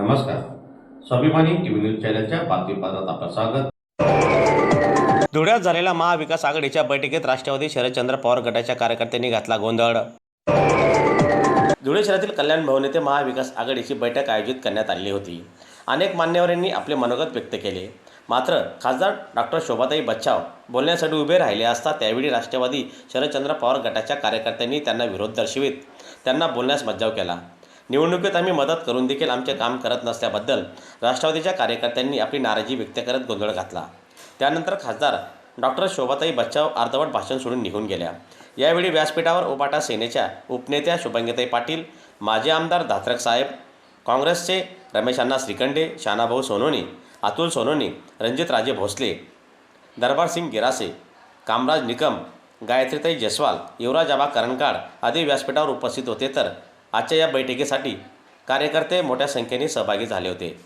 नमस्कार. स्वाभिमानी TV news चॅनलच्या बातमीपत्रात आपलं स्वागत. धुळ्यात झालेल्या महाविकास आघाडीच्या बैठकीत राष्ट्रवादी शरदचंद्र पवार गटाच्या कार्यकर्त्यांनी घातला गोंधळ. धुळे शहरातील कल्याण भवन येथे महाविकास आघाडीची बैठक आयोजित करण्यात आली होती. अनेक मान्यवरांनी आपले मनोगत व्यक्त केले. मात्र खासदार डॉक्टर शोभाताई बच्चाव बोलण्यासाठी उभे राहिले असता त्यावेळी राष्ट्रवादी शरदचंद्र पवार गटाच्या कार्यकर्त्यांनी त्यांना विरोध दर्शवित त्यांना बोलण्यास मज्जाव केला. निवडणुकीत आम्ही मदत करून देखील आमचे काम करत नसल्याबद्दल राष्ट्रवादीच्या कार्यकर्त्यांनी आपली नाराजी व्यक्त करत गोंधळ घातला. त्यानंतर खासदार डॉक्टर शोभाताई बच्चाव अर्धवट भाषण सोडून निघून गेल्या. यावेळी व्यासपीठावर उपाटा सेनेच्या उपनेत्या शुभंगीताई पाटील माजी आमदार धात्रक साहेब काँग्रेसचे रमेश अण्णा श्रीखंडे शानाभाऊ सोनोनी अतुल सोनोनी रणजित राजे भोसले दरबार सिंग गिरासे कामराज निकम गायत्रीताई जयस्वाल युवराज आबा करणकाड आदी व्यासपीठावर उपस्थित होते तर आजच्या या बैठकीसाठी कार्यकर्ते मोठ्या संख्येने सहभागी झाले होते.